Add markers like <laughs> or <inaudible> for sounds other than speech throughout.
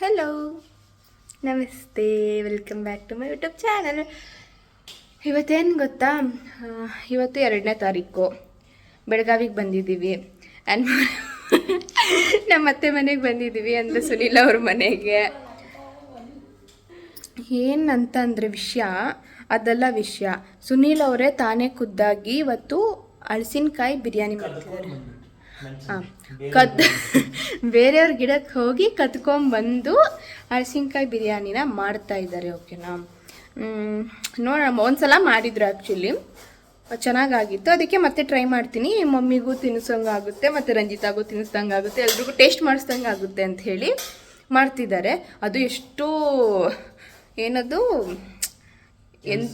Hello ನಮಸ್ತೆ. Welcome back to my YouTube channel ಇವತ್ತೇನು ಗೊತ್ತಾ? ಇವತ್ತು ಎರಡನೇ ತಾರೀಕು. ಬೆಳಗಾವಿಗೆ ಬಂದಿದ್ದೀವಿ. ಆ್ಯಂಡ್ <laughs> ನಮ್ಮ ಅತ್ತೆ ಮನೆಗೆ ಬಂದಿದ್ದೀವಿ ಅಂದರೆ ಸುನೀಲ್ ಅವ್ರ ಮನೆಗೆ. ಏನಂತಂದರೆ ವಿಷಯ? ಅದೆಲ್ಲ ವಿಷಯ. ಸುನೀಲ್ ಅವರೇ ತಾನೇ ಖುದ್ದಾಗಿ ಇವತ್ತು ಹಳಸಿನಕಾಯಿ ಬಿರಿಯಾನಿ ಮಾಡ್ತಿದ್ದಾರೆ ಹಾಂ. ಕದ್ <laughs> ಬೇರೆಯವ್ರ ಗಿಡಕ್ಕೆ ಹೋಗಿ ಕತ್ಕೊಂಬಂದು ಹಳಸಿನಕಾಯಿ ಬಿರಿಯಾನಿನ ಮಾಡ್ತಾ ಇದ್ದಾರೆ ಓಕೆನಾ? ನೋಡೋಣ. ಒಂದ್ಸಲ ಮಾಡಿದ್ರು ಆ್ಯಕ್ಚುಲಿ ಚೆನ್ನಾಗಾಗಿತ್ತು. ಅದಕ್ಕೆ ಮತ್ತೆ ಟ್ರೈ ಮಾಡ್ತೀನಿ. ಮಮ್ಮಿಗೂ ತಿನ್ನಿಸೋಂಗೆ ಆಗುತ್ತೆ ಮತ್ತು ರಂಜಿತಾಗೂ ತಿನ್ನಿಸ್ದಂಗೆ ಆಗುತ್ತೆ ಎಲ್ರಿಗೂ ಟೇಸ್ಟ್ ಮಾಡಿಸ್ದಂಗೆ ಆಗುತ್ತೆ ಅಂತ ಹೇಳಿ ಮಾಡ್ತಿದ್ದಾರೆ. ಅದು ಎಷ್ಟು ಏನದು? ಎನ್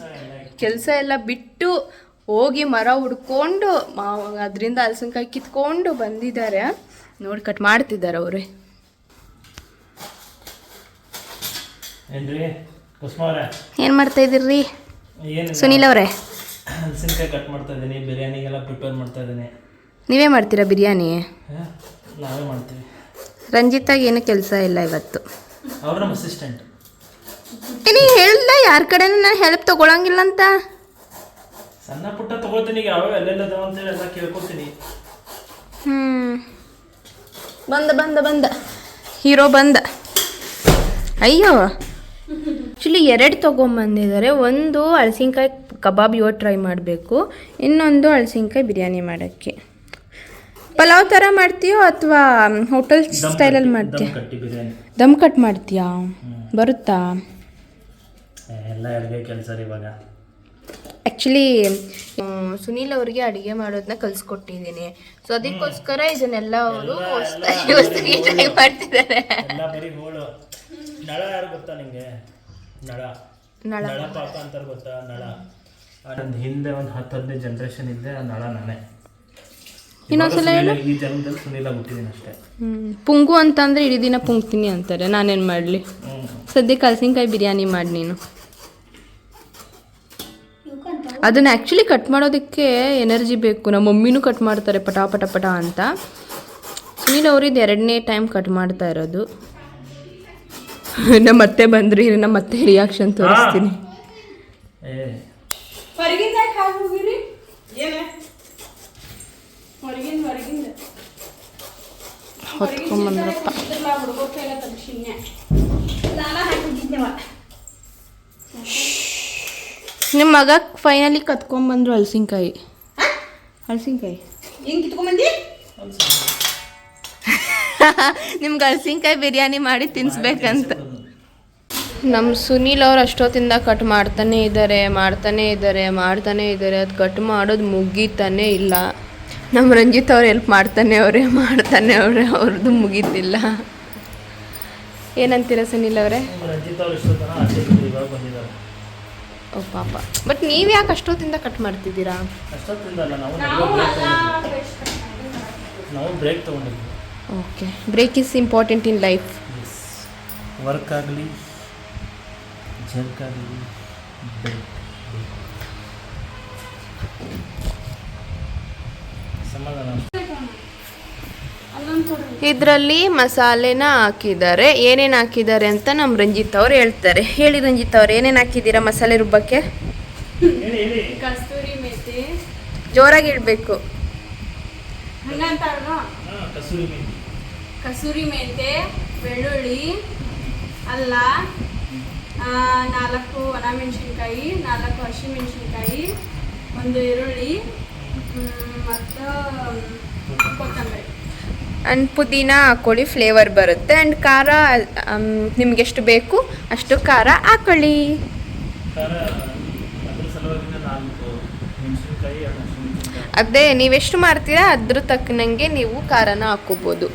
ಕೆಲಸ ಎಲ್ಲ ಬಿಟ್ಟು ಹೋಗಿ ಮರ ಹುಡ್ಕೊಂಡು ಅದರಿಂದ ಹಲಸಿನಕಾಯಿ ಕಿತ್ಕೊಂಡು ಬಂದಿದ್ದಾರೆ. ನೋಡಿ ಕಟ್ ಮಾಡ್ತಿದ್ದಾರೆ ಅವರೇ. ಏನ್ ಮಾಡ್ತಾ ಇದ್ದೀರಿ? ಸುನೀಲ್ ಅವರೇ? ಹಲಸಿನಕಾಯಿ ಕಟ್ ಮಾಡ್ತಾ ಇದ್ದೀನಿ ಬಿರಿಯಾನಿಗೆಲ್ಲ ಪ್ರಿಪೇರ್ ಮಾಡ್ತಾ ಇದ್ದೀನಿ. ನೀವೇ ಮಾಡ್ತೀರಾ ಬಿರಿಯಾನಿ? ನಾವೇ ಮಾಡ್ತೀವಿ. ರಂಜಿತಾಗ ಏನು ಕೆಲಸ ಇಲ್ಲ ಇವತ್ತು. ಅವ್ರು ನಮ್ಮ ಅಸಿಸ್ಟೆಂಟ್ ನೀ ಹೇಳ್ದ ಯಾರ ಕಡೆನೂ ನಾನು ಹೆಲ್ಪ್ ತಗೊಳಂಗಿಲ್ಲ ಅಂತ. ಸಣ್ಣ ಪುಟ್ಟ ತಗೊಳ್ತೀನಿ ಈಗ ಯಾವ್ಯಾವ ಎಲ್ಲೆಲ್ಲ ಅದಾವ ಅಂತೇಳಿ ಎಲ್ಲ ಕೇಳ್ಕೊತೀನಿ ಹ್ಮ್. ಬಂದ ಬಂದ ಬಂದ. ಹೀರೋ ಬಂದ. ಅಯ್ಯೋ. ಆ್ಯಕ್ಚುಲಿ ಎರಡು ತೊಗೊಂಬಂದಿದ್ದಾರೆ. ಒಂದು ಹಳಸಿನ್ಕಾಯಿ ಕಬಾಬ್ ಇವತ್ತು ಟ್ರೈ ಮಾಡಬೇಕು. ಇನ್ನೊಂದು ಹಳಸಿನ್ಕಾಯಿ ಬಿರಿಯಾನಿ ಮಾಡೋಕ್ಕೆ. ಪಲಾವ್ ಥರ ಮಾಡ್ತೀಯೋ ಅಥವಾ ಹೋಟೆಲ್ ಸ್ಟೈಲಲ್ಲಿ ಮಾಡ್ತೀಯ? ದಮ್ ಕಟ್ ಮಾಡ್ತೀಯಾ? ಬರುತ್ತಾ? ಎಲ್ಲ ಕೆಲಸ ಇವಾಗ. ಆ್ಯಕ್ಚುಲಿ ಸುನೀಲ್ ಅವರಿಗೆ ಅಡುಗೆ ಮಾಡೋದನ್ನ ಕಲಿಸ್ಕೊಟ್ಟಿದ್ದೀನಿ. ಸೊ ಅದಕ್ಕೋಸ್ಕರ ಇದನ್ನೆಲ್ಲ ಅವರು ಹೊಸ್ದಾಗಿ ಹೊಸ್ದಾಗಿ ಟ್ರೈ ಮಾಡ್ತಿದ್ದಾರೆ. ಎಲ್ಲ ಬರೀ ಹೋಳು ನಳ ಯಾರು ಗೊತ್ತಾ ನಿಂಗೆ? ನಳ. ನಳ. ನಳ ಪಾಕ ಅಂತಾರೆ ಗೊತ್ತಾ? ನಳ. ನಂದು ಹಿಂದೆ ಒಂದು ಹತ್ತು ಹದಿನೈದು ಜನ್ರೇಷನ್ ಇದ್ದೆ ಆ ನಳ ನಾನೇ. ಇನ್ನೊಂದ್ಸಲ ಇವಾಗ ಸುನೀಲ- ಈ ಜನ್ಮದಲ್ಲಿ ಸುನೀಲ ಹುಟ್ಟಿದ್ದೀನಿ ಅಷ್ಟೇ. ಹ್ಮ್. ಪುಂಗು ಅಂತಂದ್ರೆ ಇಡೀ ದಿನ ಪುಂಗ್ತೀನಿ ಅಂತಾರೆ ನಾನೇನು ಮಾಡಲಿ? ಸದ್ಯಕ್ಕೆ ಹಲಸಿನ್ಕಾಯಿ ಬಿರಿಯಾನಿ ಮಾಡಿ ನೀನು. ಅದನ್ನ ಆ್ಯಕ್ಚುಲಿ ಕಟ್ ಮಾಡೋದಕ್ಕೆ ಎನರ್ಜಿ ಬೇಕು. ನಮ್ಮ ಮಮ್ಮಿನೂ ಕಟ್ ಮಾಡ್ತಾರೆ ಪಟಾ ಪಟ ಪಟ ಅಂತ. ಸುನೀಲ್ ಅವ್ರಿದ್ದು ಎರಡನೇ ಟೈಮ್ ಕಟ್ ಮಾಡ್ತಾ ಇರೋದು. ನಮ್ಮ ಅತ್ತೆ ಬಂದ್ರಿ ನಮ್ಮ ಅತ್ತೆ ರಿಯಾಕ್ಷನ್ ತೋರಿಸ್ತೀನಿ. ಹೊತ್ಕೊಂಬಂದ್ರಪ್ಪ ನಾನ ನಿಮ್ಮ ಮಗ ಫೈನಲಿ ಕತ್ಕೊಂಬಂದ್ರು ಹಲಸಿನಕಾಯಿ ಹಲಸಿನಕಾಯಿ ಹಿಂಗ್ ಕಿತ್ಕೊಂಬಂದಿ? <laughs> ನಿಮ್ಗೆ ಹಲಸಿನಕಾಯಿ ಬಿರಿಯಾನಿ ಮಾಡಿ ತಿನ್ಸ್ಬೇಕಂತ. ನಮ್ಮ ಸುನೀಲ್ ಅವ್ರು ಅಷ್ಟೊತ್ತಿಂದ ಕಟ್ ಮಾಡ್ತಾನೆ ಇದ್ದಾರೆ ಮಾಡ್ತಾನೆ ಇದ್ದಾರೆ ಮಾಡ್ತಾನೆ ಇದ್ದಾರೆ ಅದು ಕಟ್ ಮಾಡೋದು ಮುಗೀತಾನೆ ಇಲ್ಲ. ನಮ್ಮ ರಂಜಿತ್ ಅವ್ರು ಹೆಲ್ಪ್ ಮಾಡ್ತಾನೆ ಅವರೇ ಮಾಡ್ತಾನೆ ಅವರೇ ಅವ್ರದ್ದು ಮುಗೀತಿಲ್ಲ. ಏನಂತೀರ ಸುನೀಲ್ ಅವರೇ? ಓ ಪಾಪ. ಬಟ್ ನೀವು ಯಾಕೆ ಅಷ್ಟೊತ್ತಿಂದ ಕಟ್ ಮಾಡ್ತಿದ್ದೀರಾ? ಅಷ್ಟೊತ್ತಿಂದ ಅಲ್ಲ ನಾವು ನಾವು break ತೊಗೊಂಡಿದ್ವಿ. Okay break is important in life work ಆಗಲಿ ಜರ್ಕ್ ಆಗಲಿ ಬ್ರೇಕ್ ಸಮಾಧಾನ. ಇದರಲ್ಲಿ ಮಸಾಲೆನ ಹಾಕಿದ್ದಾರೆ. ಏನೇನು ಹಾಕಿದ್ದಾರೆ ಅಂತ ನಮ್ಮ ರಂಜಿತ್ ಅವ್ರು ಹೇಳ್ತಾರೆ. ಹೇಳಿ ರಂಜಿತ್ ಅವ್ರು ಏನೇನು ಹಾಕಿದ್ದೀರಾ ಮಸಾಲೆ ರುಬ್ಬಕ್ಕೆ? ಕಸ್ತೂರಿ ಮೇಥಿ ಜೋರಾಗಿ ಇಡಬೇಕು ಕಸೂರಿ ಮೆಂತೆ. ಬೆಳ್ಳುಳ್ಳಿ ಅಲ್ಲ ನಾಲ್ಕು ನಾಲ್ಕು ಒಣಮೆಣಸಿನ್ಕಾಯಿ ನಾಲ್ಕು ಹಸಿಮೆಣಸಿನ್ಕಾಯಿ ಒಂದು ಈರುಳ್ಳಿ ಮತ್ತು ಕೊತ್ತಂಬರಿ. ಆ್ಯಂಡ್ ಪುದೀನ ಹಾಕೊಳ್ಳಿ ಫ್ಲೇವರ್ ಬರುತ್ತೆ. ಆ್ಯಂಡ್ ಖಾರ ನಿಮ್ಗೆ ಎಷ್ಟು ಬೇಕು ಅಷ್ಟು ಖಾರ ಹಾಕೊಳ್ಳಿ ಹಸಿಮೆಣಸಿನ್ಕಾಯಿ ಅದೇ ನೀವೆಷ್ಟು ಮಾಡ್ತೀರಾ ಅದ್ರ ತಕ್ಕನಂಗೆ ನೀವು ಖಾರನ ಹಾಕೋಬೋದು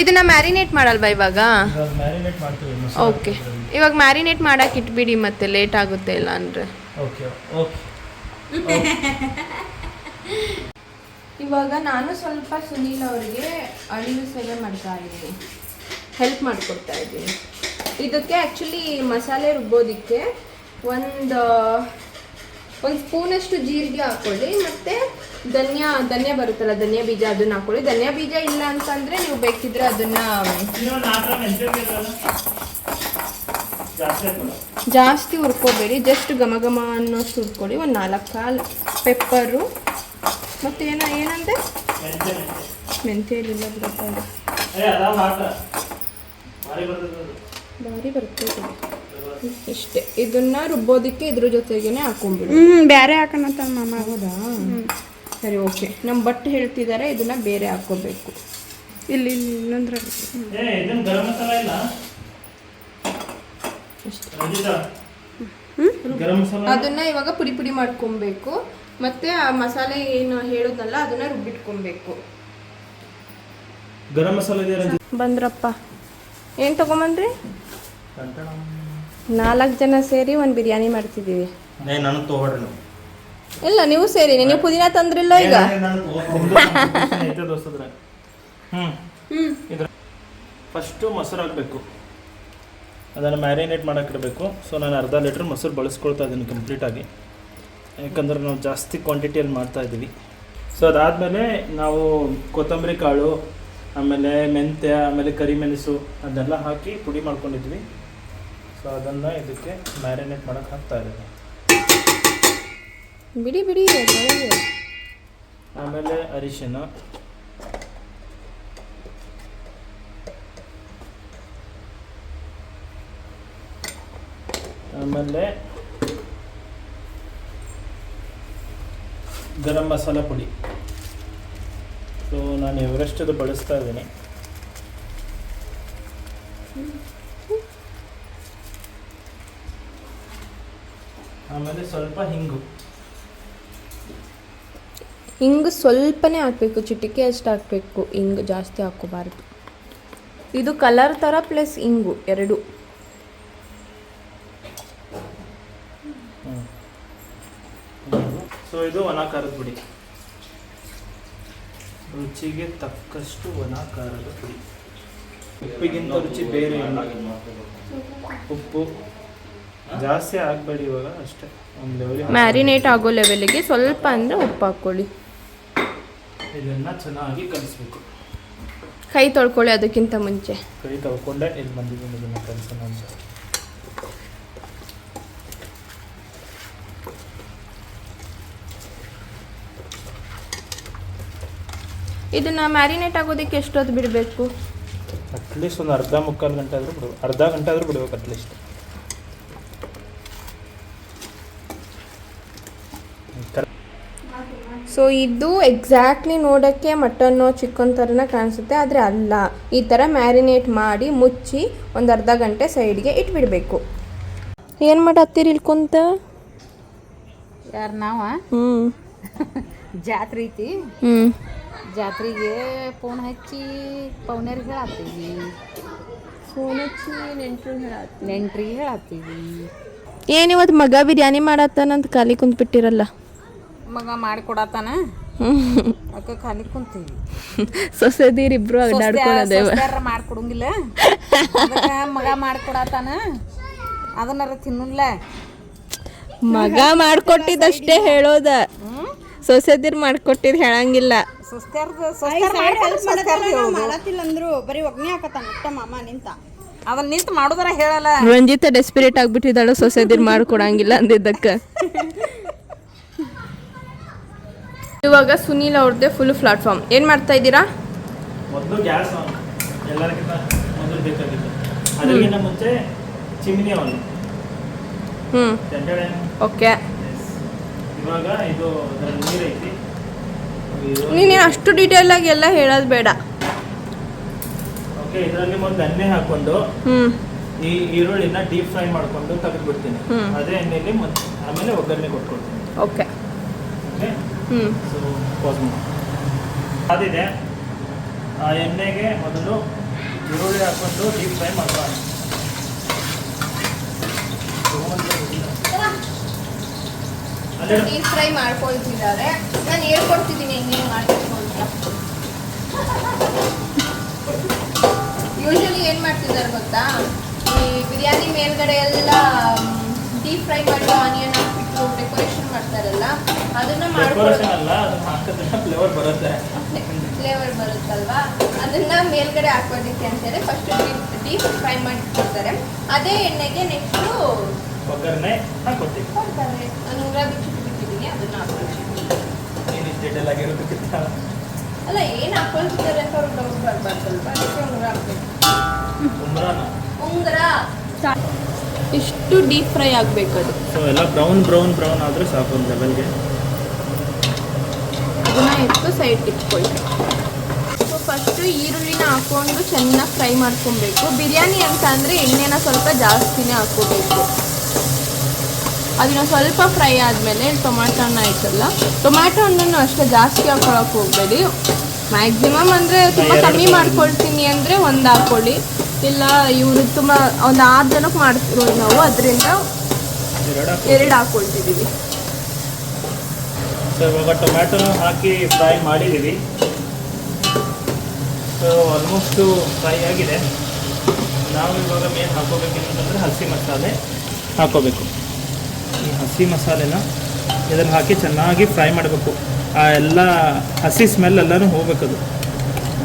ಇದನ್ನ ಮ್ಯಾರಿನೇಟ್ ಮಾಡಲ್ವಾ ಇವಾಗ? ಇವಾಗ ಮ್ಯಾರಿನೇಟ್ ಮಾಡ್ತೀವಿ ಓಕೆ ಇವಾಗ ಮ್ಯಾರಿನೇಟ್ ಮಾಡಕ್ಕೆ ಇಟ್ಬಿಡಿ ಮತ್ತೆ ಲೇಟ್ ಆಗುತ್ತೆ ಇಲ್ಲ ಅಂದರೆ. ಓಕೆ ಓಕೆ ಇವಾಗ ನಾನು ಸ್ವಲ್ಪ ಸುನೀಲ್ ಅವರಿಗೆ ಅಳಿವು ಸೇವೆ ಮಾಡ್ತಾ ಇದ್ದೀನಿ. ಹೆಲ್ಪ್ ಮಾಡಿಕೊಡ್ತಾ ಇದ್ದೀನಿ. ಇದಕ್ಕೆ ಆ್ಯಕ್ಚುಲಿ ಮಸಾಲೆ ರುಬ್ಬೋದಕ್ಕೆ ಒಂದು ಒಂದು ಸ್ಪೂನಷ್ಟು ಜೀರಿಗೆ ಹಾಕ್ಕೊಳ್ಳಿ ಮತ್ತು ಧನ್ಯಾ ಧನ್ಯ ಬರುತ್ತಲ್ಲ ಧನ್ಯ ಬೀಜ ಅದನ್ನ ಹಾಕೊಳ್ಳಿ ಧನ್ಯ ಬೀಜ ಇಲ್ಲ ಅಂತಂದರೆ ನೀವು ಬೇಕಿದ್ರೆ ಅದನ್ನ. ಜಾಸ್ತಿ ಹುರ್ಕೋಬೇಡಿ. ಜಸ್ಟ್ ಘಮ ಘಮ ಅನ್ನೋಷ್ಟು ಹುರ್ಕೊಳ್ಳಿ. ಒಂದು ನಾಲ್ಕು ಕಾಲು ಪೆಪ್ಪರು ಮತ್ತೆ ಏನ ಏನಂತೆ? ಮೆಂತ್ಯ ಮೆಂತ್ಯ. ಮೆಂತ್ಯ ಇಲ್ಲ ಬಿಡಪ್ಪ ಅದು. ಏ ಅದಾವ ಹಾಕ ಭಾರಿ ಬರ್ತದೆ ಅದು. ಭಾರಿ ಬರ್ತದೆ ಇಷ್ಟೇ. ಇದನ್ನ ರುಬ್ಬೋದಕ್ಕೆ ಇದ್ರ ಜೊತೆಗೇನೆ ಹಾಕೊಂಡ್ಬಿಡು. ಹ್ಮ್ ಬ್ಯಾರೆ ಹಾಕಣತ್ತ ಮಾಮ. ಹೌದಾ? ಸರಿ ಓಕೆ. ನಮ್ಮ ಬಟ್ಟೆ ಹೇಳ್ತಿದ್ದಾರೆ ಇದನ್ನ ಬೇರೆ ಹಾಕೋಬೇಕು. ಇಲ್ಲಿ ಇನ್ನೊಂದ್ರ ಅದನ್ನ ಇವಾಗ ಪುಡಿ ಪುಡಿ ಮಾಡ್ಕೊಬೇಕು. ಮತ್ತೆ ಆ ಮಸಾಲೆ ಏನು ಹೇಳೋದಲ್ಲ ಅದನ್ನ ರುಬ್ಬಿಟ್ಕೊಬೇಕು. ಗರಂ ಮಸಾಲೆ ಬಂದ್ರಪ್ಪ. ಏನು ತಗೊಂಬಂದ್ರಿ? ನಾಲ್ಕು ಜನ ಸೇರಿ ಒಂದು ಬಿರಿಯಾನಿ ಮಾಡ್ತಿದ್ದೀವಿ. ಇಲ್ಲ ನೀವು ಸೇರಿ. ನೀವು ಪುದೀನ ತಂದ್ರಿಲ್ಲ ಈಗ? ಐತೆ ಹ್ಮ್. ಇದ್ರ. ಫಸ್ಟು ಮೊಸರು ಹಾಕಬೇಕು. ಅದನ್ನು ಮ್ಯಾರಿನೇಟ್ ಮಾಡೋಕ್ಕಿಡಬೇಕು ಸೊ ನಾನು ಅರ್ಧ ಲೀಟ್ರ್ ಮೊಸರು ಬಳಸ್ಕೊಳ್ತಾ ಇದ್ದೀನಿ ಕಂಪ್ಲೀಟಾಗಿ. ಯಾಕಂದ್ರೆ ನಾವು ಜಾಸ್ತಿ ಕ್ವಾಂಟಿಟಿಯಲ್ಲಿ ಮಾಡ್ತಾ ಇದ್ದೀವಿ. ಸೊ ಅದಾದಮೇಲೆ ನಾವು ಕೊತ್ತಂಬರಿ ಕಾಳು ಆಮೇಲೆ ಮೆಂತ್ಯ ಆಮೇಲೆ ಕರಿಮೆಣಸು ಅದನ್ನೆಲ್ಲ ಹಾಕಿ ಪುಡಿ ಮಾಡ್ಕೊಂಡಿದ್ವಿ. ಸೊ ಅದನ್ನು ಇದಕ್ಕೆ ಮ್ಯಾರಿನೇಟ್ ಮಾಡೋಕ್ಕೆ ಹಾಕ್ತಾ ಇದ್ದೀನಿ ಬಿಡಿ ಬಿಡಿ. ಆಮೇಲೆ ಅರಿಶಿನ. ಆಮೇಲೆ ಗರಂ ಮಸಾಲ ಪುಡಿ. ಸೊ ನಾನು ಎವರೆಸ್ಟದು ಬಳಸ್ತಾ ಇದ್ದೀನಿ. ಆಮೇಲೆ ಸ್ವಲ್ಪ ಹಿಂಗು. ಹಿಂಗು ಸ್ವಲ್ಪನೇ ಹಾಕಬೇಕು, ಚಿಟಿಕೆ ಅಷ್ಟು ಹಾಕಬೇಕು. ಹಿಂಗು ಜಾಸ್ತಿ ಹಾಕೋಬಾರ್ದು ಇದು ಕಲರ್ ಥರ ಪ್ಲಸ್ ಹಿಂಗು, ಎರಡು. ಸೊ ಇದು ಒಣ ಖಾರದ ಪುಡಿ. ರುಚಿಗೆ ತಕ್ಕಷ್ಟು ಒಣಕಾರದ ಪುಡಿ. ಉಪ್ಪಿಗಿಂತ ರುಚಿ ಬೇರೆ ಇಲ್ಲ. ಉಪ್ಪು ಜಾಸ್ತಿ ಹಾಕ್ಬೇಡಿ ಇವಾಗ ಅಷ್ಟೇ. ಒಂದು ಲೆವೆಲ್ ಮ್ಯಾರಿನೇಟ್ ಆಗೋ ಲೆವೆಲ್ಗೆ ಸ್ವಲ್ಪ ಅಂದರೆ ಉಪ್ಪು ಹಾಕ್ಕೊಳ್ಳಿ. ಇದನ್ನ ಚೆನ್ನಾಗಿ ಕಲಿಸ್ಬೇಕು. ಕೈ ತೊಳ್ಕೊಳ್ಳಿ ಅದಕ್ಕಿಂತ ಮುಂಚೆ. ಕೈ ತೊಳ್ಕೊಂಡೆ ಇಲ್ಲಿ ಬಂದಿದ್ದೀನಿ ಇದನ್ನ ಕಲಿಸೋಣ ಅಂತ. ಇದನ್ನ ಮ್ಯಾರಿನೇಟ್ ಆಗೋದಕ್ಕೆ ಎಷ್ಟೊತ್ತು ಬಿಡಬೇಕು? ಅಟ್ಲೀಸ್ಟ್ ಒಂದು ಅರ್ಧ ಮುಕ್ಕಾಲು ಗಂಟೆ ಆದರೂ ಬಿಡ್ಬೇಕು. ಅರ್ಧ ಗಂಟೆ ಆದರೂ ಬಿಡ್ಬೇಕು ಅಟ್ಲೀಸ್ಟ್ ಸೊ ಇದು ಎಕ್ಸಾಕ್ಟ್ಲಿ ನೋಡೋಕ್ಕೆ ಮಟನ್ನು ಚಿಕನ್ ಥರನ ಕಾಣಿಸುತ್ತೆ ಆದರೆ ಅಲ್ಲ. ಈ ಥರ ಮ್ಯಾರಿನೇಟ್ ಮಾಡಿ ಮುಚ್ಚಿ ಒಂದು ಅರ್ಧ ಗಂಟೆ ಸೈಡ್ಗೆ ಇಟ್ಬಿಡಬೇಕು. ಏನು ಮಾಡತ್ತೀರಿ ಇಲ್ಲಿ ಕುಂತ ಯಾರು ನಾವ? ಹ್ಞೂ ಜಾತ್ರೆ ಐತಿ ಹ್ಞೂ ಜಾತ್ರೆಗೆ ಫೋನ್ ಹಚ್ಚಿ ಪೌನರಿಗೆ ಹೇಳತ್ತೀವಿ. ಫೋನ್ ಹಚ್ಚಿ ನೆಂಟರು ಹೇಳತ್ತಿ ನೆಂಟ್ರಿಗೆ ಹೇಳತ್ತೀವಿ. ಏನು ಇವತ್ತು ಮಗ ಬಿರಿಯಾನಿ ಮಾಡತ್ತಾನಂತ ಖಾಲಿ ಕುಂತ್ಬಿಟ್ಟಿರಲ್ಲ? ಮಗ ಮಾಡಿಕೊಡತಾನ ಅಕ್ಕ ಖಾಲಿ ಕುಂತೀವಿ. ಸೊಸೆದೀರ್ ಇಬ್ರು ಸೊಸ್ತ್ಯಾರ ಮಾಡ್ಕೊಡಂಗಿಲ್ಲ. ಅದಕ್ಕ ಮಗ ಮಾಡ್ಕೊಡತ್ತಾನ? ಅದನ್ನಾರ ತಿನ್ನಲ್ಲ ಮಗ ಮಾಡ್ಕೊಟ್ಟಿದ್ದಷ್ಟೇ ಹೇಳೋದ. ಸೊಸೆದಿರ್ ಮಾಡ್ಕೊಟ್ಟಿದ್ ಹೇಳಂಗಿಲ್ಲ. ಮಾಡತ್ತಿಲ್ಲ ಅಂದ್ರು ಬರೀ ಒಗ್ನಿ ಹಾಕತ್ತಾನ ಅಟ್ಟ ಮಾಮ ನಿಂತ. ಅದನ್ನ ನಿಂತು ಮಾಡೋದರ ಹೇಳಲ್ಲ. ರಂಜಿತ ಡೆಸ್ಪಿರೇಟ್ ಆಗ್ಬಿಟ್ಟಿದ್ದಾಳು ಸೊಸೆದಿರ್ ಮಾಡ್ಕೊಡಂಗಿಲ್ಲ ಅಂದಿದ್ದಕ್ಕ. ಇವಾಗ ಸುನೀಲ್ ಅವ್ರದ್ದೇ ಫುಲ್ ಪ್ಲಾಟ್ಫಾರ್ಮ್ ಏನ್ ಮಾಡ್ತಾ ಇದ್ದೀರಾ? ಮೊದಲು ಗ್ಯಾಸ್ ಆನ್ ಎಲ್ಲರಿಗಿಂತ ಮೊದಲು ಬೇಕಾಗಿತ್ತು. ಅದಕ್ಕಿಂತ ಮುಂಚೆ ಚಿಮ್ನಿ ಆನ್ ಹ್ಮ್. ಓಕೆ ಇವಾಗ ಇದು ಅದರಲ್ಲಿ ನೀರು ಐತಿ ನೀನೇನು ಅಷ್ಟು ಡೀಟೇಲ್ ಆಗಿ ಎಲ್ಲ ಹೇಳೋದು ಬೇಡ. ಓಕೆ ಇದರಲ್ಲಿ ಒಂದು ಎಣ್ಣೆ ಹಾಕೊಂಡು ಈ ಈರುಳ್ಳಿನ ಡೀಪ್ ಫ್ರೈ ಮಾಡ್ಕೊಂಡು ತೆಗೆದು ಬಿಡ್ತೀನಿ ಅದೇ ಮತ್ತೆ ಆಮೇಲೆ ಒಗ್ಗರಣೆ ಕೊಟ್ಕೊಡ್ತೀನಿ ಓಕೆ ಓಕೆ ಸೊ ಪಾಸ್ ಅದಿದೆ. ಆ ಎಣ್ಣೆಗೆ ಮೊದಲು ಈರುಳ್ಳಿ ಹಾಕೊಂಡು ಡೀಪ್ ಫ್ರೈ ಮಾಡ್ಕೊಳ್ಳೋಣ ಅಲ್ಲೇ ಡೀಪ್ ಫ್ರೈ ಮಾಡ್ಕೊಳ್ತಿದ್ದಾರೆ. ನಾನು ಹೇಳ್ಕೊಡ್ತಿದ್ದೀನಿ ಹೆಂಗೆ ಮಾಡಬೇಕು ಅಂತ ಯೂಶಲಿ ಏನು ಮಾಡ್ತಿದ್ದಾರೆ ಗೊತ್ತಾ? ಈ ಬಿರಿಯಾನಿ ಮೇಲ್ಗಡೆ ಎಲ್ಲ ಡೀಪ್ ಫ್ರೈ ಮಾಡಿ ಆನಿಯನ್ ಹಾಕ್ಬಿಟ್ಟು ಡೆಕೋರೇಷನ್ ಮಾಡ್ತಾರಲ್ಲ ಅದನ್ನ ಫ್ಲೇವರ್ ಬರುತ್ತೆ. ಫ್ಲೇವರ್ ಬರುತ್ತಲ್ವಾ? ಅದನ್ನ ಮೇಲ್ಗಡೆ ಹಾಕೋದಕ್ಕೆ ಅಂತೇಳಿ ಫಸ್ಟ್ ಡೀಪ್ ಫ್ರೈ ಮಾಡಿಕೊಡ್ತಾರೆ ಅದೇ ಎಣ್ಣೆಗೆ ನೆಕ್ಸ್ಟು ಒಗ್ಗರಣೆ ಹಾಕೊತೀವಿ ಕೊಡ್ತಾರೆ ಉಂಗ್ರ ಬಿಚ್ಚಿಟ್ಟು ಬಿಟ್ಟಿದ್ದೀನಿ ಅದನ್ನ ಹಾಕೊಳ್ತೀನಿ ನೀನು ಇಷ್ಟು ಡೀಟೇಲ್ ಆಗಿರೋದಕ್ಕಿಂತ ಅಲ್ಲ ಏನು ಹಾಕೊಳ್ತಿದ್ದಾರೆ ಅಂತ ಅವ್ರಿಗೆ ಡೌಟ್ ಬರಬಾರ್ದಲ್ವಾ ಅದಕ್ಕೆ ಉಂಗ್ರ ಹಾಕ್ಬೇಕು. ಉಂಗ್ರ. ಇಷ್ಟು ಡೀಪ್ ಫ್ರೈ ಆಗಬೇಕು ಅದು. ಸೊ ಎಲ್ಲ ಬ್ರೌನ್ ಬ್ರೌನ್ ಬ್ರೌನ್ ಆದ್ರೆ ಸಾಕು ಒಂದು ಲೆವೆಲ್ಗೆ ಅದನ್ನ ಎತ್ತು ಸೈಡ್ ಇಟ್ಕೊಳ್ಳಿ ಸೊ ಫಸ್ಟು ಈರುಳ್ಳಿನ ಹಾಕೊಂಡು ಚೆನ್ನಾಗಿ ಫ್ರೈ ಮಾಡ್ಕೊಬೇಕು. ಬಿರಿಯಾನಿ ಅಂತ ಅಂದರೆ ಎಣ್ಣೆನ ಸ್ವಲ್ಪ ಜಾಸ್ತಿನೇ ಹಾಕ್ಕೋಬೇಕು. ಅದನ್ನ ಸ್ವಲ್ಪ ಫ್ರೈ ಆದಮೇಲೆ ಟೊಮ್ಯಾಟೊ ಹಣ್ಣು ಆಯ್ತಲ್ಲ, ಟೊಮ್ಯಾಟೊ ಹಣ್ಣನ್ನು ಅಷ್ಟೇ ಜಾಸ್ತಿ ಹಾಕೊಳಕ್ಕೆ ಹೋಗಬೇಡಿ. ಮ್ಯಾಕ್ಸಿಮಮ್ ಅಂದರೆ ತುಂಬ ಕಮ್ಮಿ. ಮಾಡ್ಕೊಳ್ತೀನಿ ಅಂದರೆ ಒಂದು ಹಾಕ್ಕೊಳ್ಳಿ ಇಲ್ಲ, ಇವರು ತುಂಬ ಒಂದು ಆರು ಜನಕ್ಕೆ ಮಾಡ್ತಿರೋದು ನಾವು, ಅದರಿಂದ ಎರಡು ಹಾಕೊಳ್ತಿದ್ದೀವಿ ಟೊಮ್ಯಾಟೊ ಹಾಕಿ ಫ್ರೈ ಮಾಡಿದ್ದೀವಿ ಸೊ ಆಲ್ಮೋಸ್ಟು ಫ್ರೈ ಆಗಿದೆ. ನಾವು ಇವಾಗ ಮೇನ್ ಹಸಿ ಮಸಾಲೆ ಹಾಕೋಬೇಕು. ಈ ಹಸಿ ಮಸಾಲೆನ ಇದನ್ನು ಹಾಕಿ ಚೆನ್ನಾಗಿ ಫ್ರೈ ಮಾಡಬೇಕು. ಆ ಎಲ್ಲ ಹಸಿ ಸ್ಮೆಲ್ ಎಲ್ಲನೂ ಹೋಗ್ಬೇಕದು.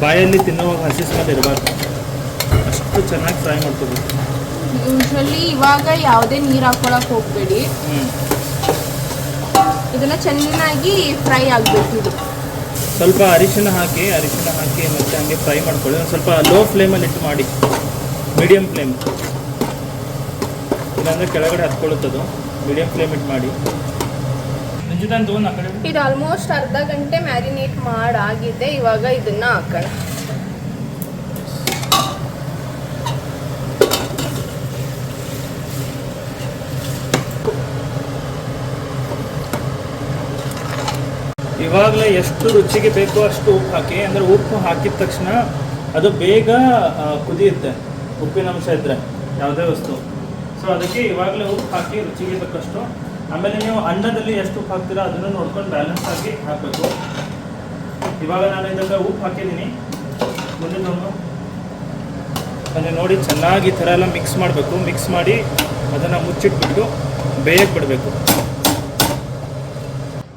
ಬಾಯಲ್ಲಿ ತಿನ್ನುವಾಗ ಹಸಿ ಸ್ಮೆಲ್ ಇರಬಾರ್ದು. ಅಷ್ಟು ಚೆನ್ನಾಗಿ ಫ್ರೈ ಮಾಡ್ಕೋಬೇಕು. ಯೂಶ್ವಲಿ ಇವಾಗ ಯಾವುದೇ ನೀರು ಹಾಕೊಳಕ್ಕೆ ಹೋಗಬೇಡಿ. ಇದನ್ನ ಚೆನ್ನಾಗಿ ಫ್ರೈ ಆಗಬೇಕು ಇದು. ಸ್ವಲ್ಪ ಅರಿಶಿನ ಹಾಕಿ ಅರಿಶಿನ ಹಾಕಿ ಮತ್ತೆ ಹಂಗೆ ಫ್ರೈ ಮಾಡ್ಕೊಳ್ಳಿ. ಒಂದು ಸ್ವಲ್ಪ ಲೋ ಫ್ಲೇಮಲ್ಲಿ ಇಟ್ಟು ಮಾಡಿ. ಮೀಡಿಯಮ್ ಫ್ಲೇಮ್ ಇಲ್ಲಾಂದರೆ ಕೆಳಗಡೆ ಹತ್ಕೊಳ್ಳುತ್ತದು. ಮೀಡಿಯಮ್ ಫ್ಲೇಮ್ ಇಟ್ ಮಾಡಿ. ಇದು ಆಲ್ಮೋಸ್ಟ್ ಅರ್ಧ ಗಂಟೆ ಮ್ಯಾರಿನೇಟ್ ಮಾಡಾಗಿದೆ ಇವಾಗ ಇದನ್ನ ಹಾಕೋಣ. ಇವಾಗಲೇ ಎಷ್ಟು ರುಚಿಗೆ ಬೇಕೋ ಅಷ್ಟು ಉಪ್ಪು ಹಾಕಿ ಅಂದರೆ ಉಪ್ಪು ಹಾಕಿದ ತಕ್ಷಣ ಅದು ಬೇಗ ಕುದಿಯುತ್ತೆ. ಉಪ್ಪಿನ ಅಂಶ ಇದ್ದರೆ ಯಾವುದೇ ವಸ್ತು. ಸೊ ಅದಕ್ಕೆ ಇವಾಗಲೇ ಉಪ್ಪು ಹಾಕಿ ರುಚಿಗೆ ತಕ್ಕಷ್ಟು. ಆಮೇಲೆ ನೀವು ಅನ್ನದಲ್ಲಿ ಎಷ್ಟು ಉಪ್ಪು ಹಾಕ್ತೀರಾ ಅದನ್ನು ನೋಡ್ಕೊಂಡು ಬ್ಯಾಲೆನ್ಸ್ ಆಗಿ ಹಾಕಬೇಕು. ಇವಾಗ ನಾನು ಇದಕ್ಕೆ ಉಪ್ಪು ಹಾಕಿದ್ದೀನಿ. ಮುಂದೆ ನಾನು ಅದನ್ನು ನೋಡಿ ಚೆನ್ನಾಗಿ ಈ ಥರ ಎಲ್ಲ ಮಿಕ್ಸ್ ಮಾಡಬೇಕು. ಮಿಕ್ಸ್ ಮಾಡಿ ಅದನ್ನು ಮುಚ್ಚಿಟ್ಬಿಟ್ಟು ಬೇಯಕ್ಕೆ ಬಿಡಬೇಕು.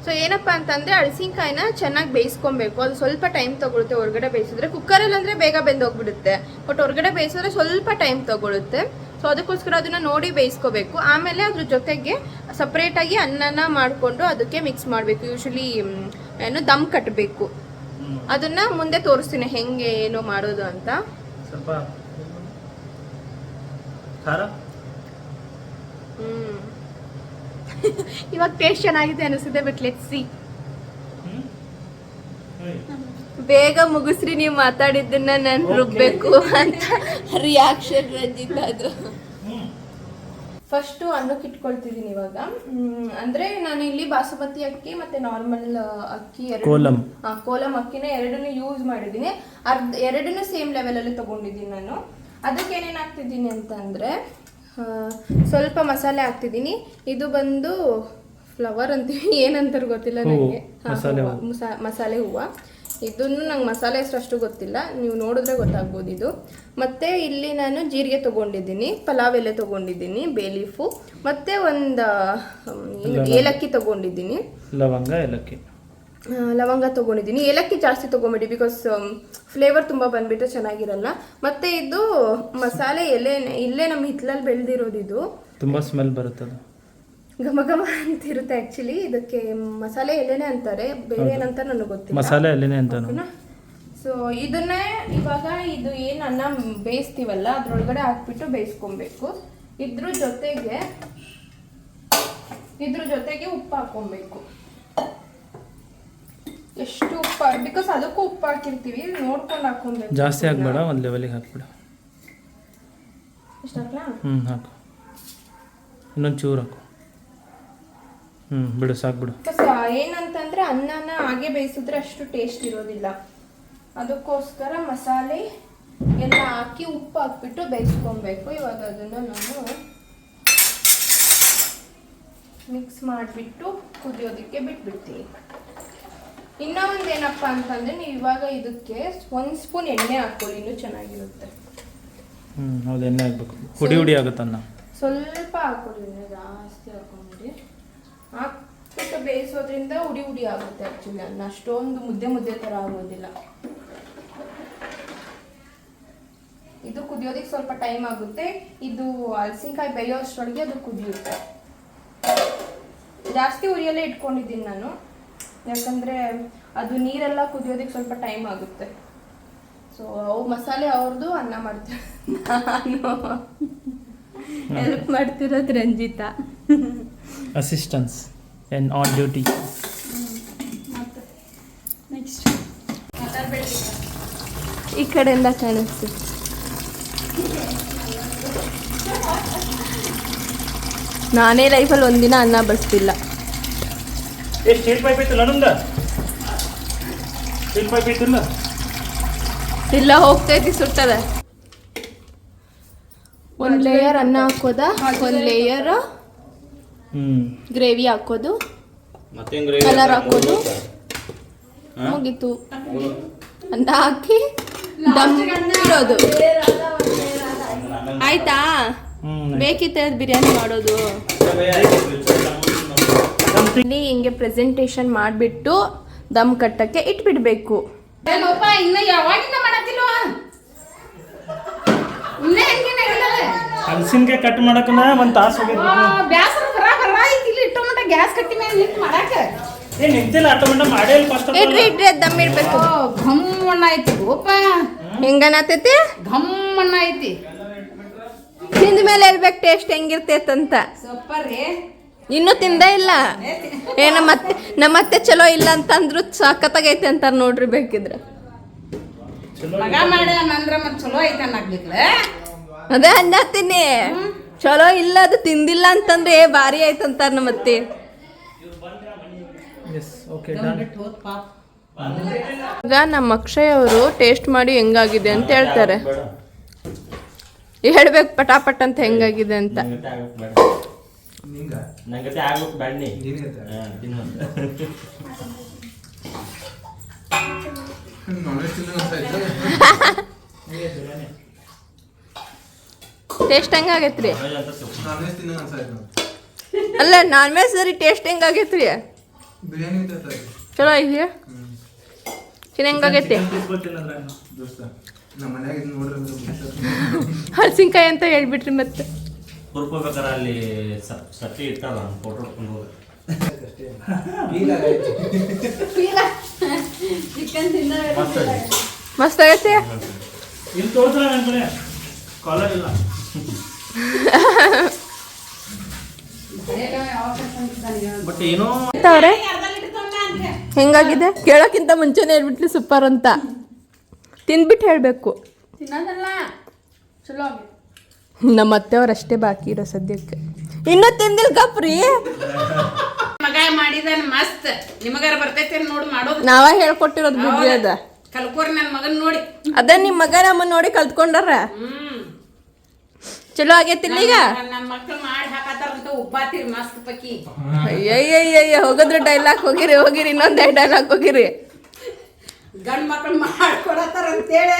ಸೊ ಏನಪ್ಪ ಅಂತಂದ್ರೆ ಅಳಸಿನಕಾಯಿನ ಚೆನ್ನಾಗಿ ಬೇಯಿಸ್ಕೊಬೇಕು. ಅದು ಸ್ವಲ್ಪ ಟೈಮ್ ತಗೊಳುತ್ತೆ ಹೊರಗಡೆ ಬೇಯಿಸಿದ್ರೆ. ಕುಕ್ಕರಲ್ಲಿ ಅಂದ್ರೆ ಬೇಗ ಬೆಂದೋಗ್ಬಿಡುತ್ತೆ. ಬಟ್ ಹೊರಗಡೆ ಬೇಯಿಸಿದ್ರೆ ಸ್ವಲ್ಪ ಟೈಮ್ ತಗೊಳುತ್ತೆ. ಸೊ ಅದಕ್ಕೋಸ್ಕರ ಅದನ್ನ ನೋಡಿ ಬೇಯಿಸ್ಕೋಬೇಕು. ಆಮೇಲೆ ಅದ್ರ ಜೊತೆಗೆ ಸಪ್ರೇಟಾಗಿ ಅನ್ನನ ಮಾಡಿಕೊಂಡು ಅದಕ್ಕೆ ಮಿಕ್ಸ್ ಮಾಡಬೇಕು. ಯೂಶ್ವಲಿ ಏನು ದಮ್ ಕಟ್ಟಬೇಕು ಅದನ್ನ ಮುಂದೆ ತೋರಿಸ್ತೀನಿ ಹೆಂಗೆ ಏನು ಮಾಡೋದು ಅಂತ. ಸ್ವಲ್ಪ ಖಾರ? ಹ್ಮ್. <laughs> ಇವಾಗ ಟೇಸ್ಟ್ ಚೆನ್ನಾಗಿದೆ ಅನಿಸಿದೆ ಬಟ್ ಲೆಟ್ ಸಿ. ಬೇಗ ಮುಗಿಸ್ರಿ ನೀವು ಮಾತಾಡಿದ್ದನ್ನ ನಾನು. ರುಬ್ಬೇಕು ಅಂತ ರಿಯಾಕ್ಷನ್ ರಂಜಿತ್ ಅದು. ಫಸ್ಟು ಅನ್ನಕ್ಕೆ ಇಟ್ಕೊಳ್ತಿದ್ದೀನಿ ಇವಾಗ. ಅಂದ್ರೆ ನಾನು ಇಲ್ಲಿ ಬಾಸುಮತಿ ಅಕ್ಕಿ ಮತ್ತೆ ನಾರ್ಮಲ್ ಅಕ್ಕಿ ಎರಡು ಕೋಲಂ. ಹಾ, ಕೋಲಂ ಅಕ್ಕಿನ ಎರಡನ್ನೂ ಯೂಸ್ ಮಾಡಿದ್ದೀನಿ. ಅರ್ಧ ಎರಡನ್ನೂ ಸೇಮ್ ಲೆವೆಲಲ್ಲಿ ತಗೊಂಡಿದ್ದೀನಿ ನಾನು. ಅದಕ್ಕೆ ಏನೇನು ಹಾಕ್ತಿದ್ದೀನಿ ಅಂತ ಅಂದರೆ ಸ್ವಲ್ಪ ಮಸಾಲೆ ಹಾಕ್ತಿದ್ದೀನಿ. ಇದು ಬಂದು ಫ್ಲವರ್ ಅಂತೀವಿ ಏನಂತಾರೆ ಗೊತ್ತಿಲ್ಲ ನನಗೆ ಮಸಾಲೆ ಹೂವು, ಇದನ್ನು ನಂಗೆ ಮಸಾಲೆ ಅಷ್ಟು ಗೊತ್ತಿಲ್ಲ. ನೀವು ನೋಡಿದ್ರೆ ಗೊತ್ತಾಗ್ಬೋದು ಇದು. ಮತ್ತು ಇಲ್ಲಿ ನಾನು ಜೀರಿಗೆ ತೊಗೊಂಡಿದ್ದೀನಿ. ಪಲಾವ್ ಎಲೆ ತೊಗೊಂಡಿದ್ದೀನಿ ಬೇಲೀಫು ಮತ್ತು ಒಂದು ಏಲಕ್ಕಿ ತೊಗೊಂಡಿದ್ದೀನಿ. ಲವಂಗ ಏಲಕ್ಕಿ. ಲವಂಗ ತೊಗೊಂಡಿದ್ದೀನಿ. ಏಲಕ್ಕಿ ಜಾಸ್ತಿ ತೊಗೊಂಬಿಡಿ ಬಿಕಾಸ್ ಫ್ಲೇವರ್ ತುಂಬ ಬಂದ್ಬಿಟ್ರೆ ಚೆನ್ನಾಗಿರಲ್ಲ. ಮತ್ತು ಇದು ಮಸಾಲೆ ಎಲೆ ಇಲ್ಲೇ ನಮ್ಮ ಹಿತ್ಲಲ್ಲಿ ಬೆಳೆದಿರೋದು ಇದು. ತುಂಬ ಸ್ಮೆಲ್ ಬರುತ್ತದು. ಘಮ ಘಮ ಅಂತಿರುತ್ತೆ ಆಕ್ಚುಲಿ ಇದಕ್ಕೆ ಮಸಾಲೆ ಎಲೆನೇ ಅಂತಾರೆ. ಬೇರೆ ಏನಂತ ನನಗೆ ಗೊತ್ತಿಲ್ಲ. ಮಸಾಲೆ ಎಲ್ಲೇನೆ ಅಂತ ಸೊ ಇದನ್ನೇ ಇವಾಗ ಇದು ಏನು ಅನ್ನ ಬೇಯಿಸ್ತೀವಲ್ಲ ಅದ್ರೊಳಗಡೆ ಹಾಕ್ಬಿಟ್ಟು ಬೇಯಿಸ್ಕೊಬೇಕು. ಇದ್ರ ಜೊತೆಗೆ ಇದ್ರ ಜೊತೆಗೆ ಉಪ್ಪು ಹಾಕೊಬೇಕು ಎಷ್ಟು ಉಪ್ಪು ಬಿಕಾಸ್ ಅದಕ್ಕೂ ಉಪ್ಪು ಹಾಕಿರ್ತೀವಿ. ನೋಡ್ಕೊಂಡು ಹಾಕೊಬೇಕು ಜಾಸ್ತಿ ಹಾಕ್ಬೇಡ ಒಂದು ಲೆವೆಲಿಗೆ ಹಾಕ್ಬೇಡ. ಇಷ್ಟ ಹಾಕ್ಲಾ? ಹ್ಞೂ ಹಾಕು. ಇನ್ನೊಂದು ಚೂರು ಹಾಕು. ಹ್ಞೂ ಬಿಡು ಸಾಕು ಬಿಡು. ಏನಂತಂದ್ರೆ ಅನ್ನನ ಹಾಗೆ ಬೇಯಿಸಿದ್ರೆ ಅಷ್ಟು ಟೇಸ್ಟ್ ಇರೋದಿಲ್ಲ. ಅದಕ್ಕೋಸ್ಕರ ಮಸಾಲೆ ಎಲ್ಲ ಹಾಕಿ ಉಪ್ಪು ಹಾಕ್ಬಿಟ್ಟು ಬೇಯಿಸ್ಕೊಬೇಕು. ಇವಾಗ ಅದನ್ನು ನಾನು ಮಿಕ್ಸ್ ಮಾಡಿಬಿಟ್ಟು ಕುದಿಯೋದಕ್ಕೆ ಬಿಟ್ಬಿಡ್ತೀನಿ. ಇನ್ನೂ ಒಂದು ಏನಪ್ಪ ಅಂತಂದ್ರೆ ನೀವು ಇವಾಗ ಇದಕ್ಕೆ ಒಂದು ಸ್ಪೂನ್ ಎಣ್ಣೆ ಹಾಕೊಳ್ಳಿ ಇನ್ನೂ ಚೆನ್ನಾಗಿರುತ್ತೆ. ಹ್ಞೂ ಹೌದು ಎಣ್ಣೆ ಹಾಕ್ಬೇಕು. ಹುಡಿ ಹುಡಿ ಆಗುತ್ತನ್ನ? ಸ್ವಲ್ಪ ಹಾಕೊಳ್ಳಿ ಜಾಸ್ತಿ ಹಾಕೊಂಡ್ಬಿಡಿ ಹಾಕ್ ಸ್ವಲ್ಪ ಬೇಯಿಸೋದ್ರಿಂದ ಉಡಿ ಉಡಿ ಆಗುತ್ತೆ ಆ್ಯಕ್ಚುಲಿ ಅನ್ನ ಅಷ್ಟೊಂದು ಮುದ್ದೆ ಮುದ್ದೆ ಥರ ಆಗೋದಿಲ್ಲ. ಇದು ಕುದಿಯೋದಕ್ಕೆ ಸ್ವಲ್ಪ ಟೈಮ್ ಆಗುತ್ತೆ. ಇದು ಹಲಸಿನಕಾಯಿ ಬೇಯೋ ಅಷ್ಟರೊಳಗೆ ಅದು ಕುದಿಯುತ್ತೆ. ಜಾಸ್ತಿ ಉರಿಯಲ್ಲೇ ಇಟ್ಕೊಂಡಿದ್ದೀನಿ ನಾನು. ಯಾಕಂದರೆ ಅದು ನೀರೆಲ್ಲ ಕುದಿಯೋದಕ್ಕೆ ಸ್ವಲ್ಪ ಟೈಮ್ ಆಗುತ್ತೆ. ಸೊ ಅವು ಮಸಾಲೆ ಅವ್ರದ್ದು ಅನ್ನ ಮಾಡ್ತಾರೆ ನಾನು. ಹೆಲ್ಪ್ ಮಾಡ್ತಿರೋದು Ranjita. Assistance and on duty ಈ ಕಡೆಯಿಂದ ಕಾಣಿಸ್ತು. ನಾನೇ ಲೈಫಲ್ಲಿ ಒಂದಿನ ಅನ್ನ ಬಡಿಸ್ತಿಲ್ಲ ಏ ಸ್ಟೀಲ್ ಪೈಪ್ ಐತಲ್ಲ ನಮ್ದು? ಸ್ಟೀಲ್ ಪೈಪ್ ಐತಿಲ್ಲ ಇಲ್ಲ ಹೋಗ್ತೈತಿ ಸುಟ್ಟದ. ಒಂದು ಲೇಯರ್ ಅನ್ನ ಹಾಕೋದ? ಒಂದು ಲೇಯರ್ ಗ್ರೇವಿ ಹಾಕೋದು. ಮತ್ತೆ ಕಲರ್ ಹಾಕೋದು. ಮುಗೀತು. ಅಂತ ಹಾಕಿ ದಮ್ ಇಡೋದು ಆಯ್ತಾ? ಬೇಕಿತ್ತ ಬಿರಿಯಾನಿ ಮಾಡೋದು. ಇಲ್ಲಿ ಹಿಂಗೆ ಪ್ರೆಸೆಂಟೇಷನ್ ಮಾಡಿಬಿಟ್ಟು ದಮ್ ಕಟ್ಟಕ್ಕೆ ಇಟ್ಬಿಡ್ಬೇಕು. ಹಲಸಿನ್ಕಾಯಿ ಕಟ್ ಮಾಡಕ್ಕೆ ಒಂದು ತಾಸು ಹೋಗಿರ್ಬೇಕು ಬ್ಯಾಸರ ಬರ ಬರ ಐತಿ ಇಲ್ಲಿ ಇಟ್ಟು ಮಟ್ಟ ಗ್ಯಾಸ್ ಕಟ್ಟಿ ಮೇಲೆ ನಿಂತು ಮಾಡಾಕ? ಏ ನಿಂತಿಲ್ಲ ಆಟೋಮೆಟ ಮಾಡೇ ಇಲ್ಲ ಫಸ್ಟ್ ಇಡ್ರಿ ಇಡ್ರಿ ಅದ್ ದಮ್ ಇಡ್ಬೇಕು. ಘಮ್ ಅಣ್ಣ ಐತಿ ಓಪ ಹೆಂಗನತೈತಿ? ಘಮ್ ಅಣ್ಣ ಐತಿ ತಿಂದ ಮೇಲೆ ಹೇಳ್ಬೇಕು ಟೇಸ್ಟ್ ಹೆಂಗಿರ್ತೈತಂತ ಸೂಪರ್ ಇನ್ನೂ ತಿಂದೇ ಇಲ್ಲ? ಏ ನಮ್ಮತ್ತೆ ನಮ್ಮತ್ತೆ ಚಲೋ ಇಲ್ಲ ಅಂತಂದ್ರು ಸಖತ್ತಾಗೈತೆ ಅಂತಾರ ನೋಡ್ರಿ ಬೇಕಿದ್ರೆ. ಮಗ ಮಾಡ್ಯಾನಂದ್ರ ಮತ್ ಚಲೋ ಐತೆ ಅದೇ ಅನ್ನತ್ತೀನಿ ಚಲೋ ಇಲ್ಲ ಅದು ತಿಂದಿಲ್ಲ ಅಂತಂದ್ರೆ ಏ ಭಾರಿ ಆಯ್ತಂತಾರ ನಮ್ಮತ್ತೆ ಎಸ್ ಓಕೆ ಡನ್ ಈಗ ನಮ್ಮ ಅಕ್ಷಯ್ ಅವರು ಟೇಸ್ಟ್ ಮಾಡಿ ಹೆಂಗಾಗಿದೆ ಅಂತ ಹೇಳ್ತಾರೆ. ಹೇಳ್ಬೇಕು ಪಟಾಪಟ್ ಅಂತ ಹೆಂಗಾಗಿದೆ ಅಂತ. <laughs> ಟೇಸ್ಟ್ ಹೆಂಗಾಗೈತ್ರಿ ಅಲ್ಲ ನಾನ್ ವೆಜ್ ಸರಿ ಟೇಸ್ಟ್ ಹೆಂಗಾಗೈತ್ರಿ ಚಲೋ ಐತಿ ಚಿನ್ನ ಹೆಂಗಾಗೈತಿ ಹಲಸಿನ್ಕಾಯಿ ಅಂತ ಹೇಳ್ಬಿಟ್ರಿ ಮತ್ತೆ. ಅಲ್ಲಿ ಫೋಟೋ ಹೊಡ್ಕೊಂಡು ಹೋಗಿ ಮಸ್ತ್ ಆಗತ್ತೆ ಆಗೈತಿ? ಇಲ್ಲಿ ತೋರಿಸ್ರ ನನ್ನ ಕಡೆ. ಕಾಲರ್ ಇಲ್ಲ. ಅವ್ರೆ ಹೆಂಗಾಗಿದೆ? ಕೇಳೋಕ್ಕಿಂತ ಮುಂಚೆನೇ ಹೇಳ್ಬಿಟ್ಲಿ ಸೂಪರ್ ಅಂತ. ತಿಂದ್ಬಿಟ್ಟು ಹೇಳಬೇಕು. ನಮ್ಮ ಅತ್ತೆಯವ್ರು ಅಷ್ಟೇ ಬಾಕಿ ಇರೋ ಸದ್ಯಕ್ಕೆ. ಇನ್ನೂ ತಿಂದಿಲ್ ಕಪ್ರಿ ಮಗ ಮಾಡಿದಾನ ಮಸ್ತ್. ನಿಮಗಾರ ಬರ್ತೈತೆ ನೋಡಿ ಮಾಡೋದು. ನಾವ ಹೇಳ್ಕೊಟ್ಟಿರೋದು ಬಿಡ್ರಿ ಅದ. ಕಲ್ಕೋರಿ ನನ್ನ ಮಗನ್ ನೋಡಿ. ಅದ ನಿಮ್ಮ ಮಗ ನಮ್ಮನ್ನ ನೋಡಿ ಕಲ್ತ್ಕೊಂಡಾರ ಚಲೋ ಆಗೈತಿಲ್ಲ ಈಗ? ಅಯ್ಯಯ್ಯಯ್ಯ ಹೋಗಿದ್ರೆ ಡೈಲಾಗ್ ಹೋಗಿರಿ ಹೋಗಿರಿ ಇನ್ನೊಂದೇ ಡೈಲಾಗ್ ಹೋಗಿರಿ. ಗಂಡ್ ಮಕ್ಳು ಮಾಡ್ಕೊಡತ್ತಾರ ಅಂತೇಳಿ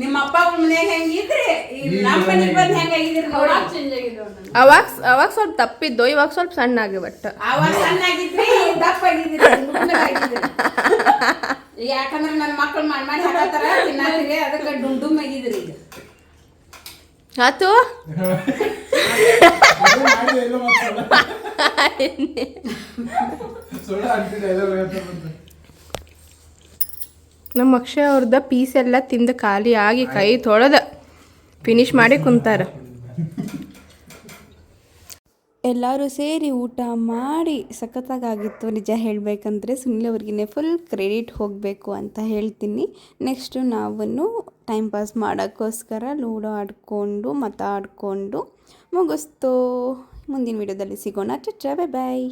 ನಿಮ್ಮ ಅಪ್ಪ ಮನ್ಯಾಗ ಹೆಂಗಿದ್ರಿ ಅವಾಗ ಅವಾಗ ಸ್ವಲ್ಪ ತಪ್ಪಿದ್ದು ಇವಾಗ ಸ್ವಲ್ಪ ಸಣ್ಣ ಆಗಿ ಬಟ್ ಅವಾಗ ದಪ್ಪ ಆಗಿದ್ರಿ ನುಣ್ಣಗಾಗಿದ್ರಿ. ಯಾಕಂದ್ರೆ ನನ್ನ ಮಕ್ಳು ಮಾಡಿ ಮಾಡಿ ಹಾಕತ್ತಾರ ತಿನ್ನಾತಿರಿ ಅದಕ್ಕೆ ಡುಂಡುಮ್ ಡುಮ್ ಆಗಿದ್ರಿ ಈಗ. ಆತು? ನಮ್ಮ ಅಕ್ಷಯ ಅವ್ರದ ಪೀಸ್ ಎಲ್ಲ ತಿಂದು ಖಾಲಿ ಆಗಿ ಕೈ ತೊಳೆದ. ಫಿನಿಶ್ ಮಾಡಿ ಕುಂತಾರ. ಎಲ್ಲರೂ ಸೇರಿ ಊಟ ಮಾಡಿ ಸಖತ್ತಾಗಿತ್ತು ನಿಜ ಹೇಳಬೇಕಂದ್ರೆ ಸುನಿಲ್ ಅವ್ರಿಗೆ ಫುಲ್ ಕ್ರೆಡಿಟ್ ಹೋಗಬೇಕು ಅಂತ ಹೇಳ್ತೀನಿ. ನೆಕ್ಸ್ಟು ನಾವನ್ನು ಟೈಮ್ ಪಾಸ್ ಮಾಡೋಕ್ಕೋಸ್ಕರ ಲೂಡೋ ಆಡಿಕೊಂಡು ಮಾತಾಡಿಕೊಂಡು ಮುಗಿಸ್ತು. ಮುಂದಿನ ವಿಡಿಯೋದಲ್ಲಿ ಸಿಗೋಣ. ಚಚ್ಚ ಬಾಯ್ ಬಾಯ್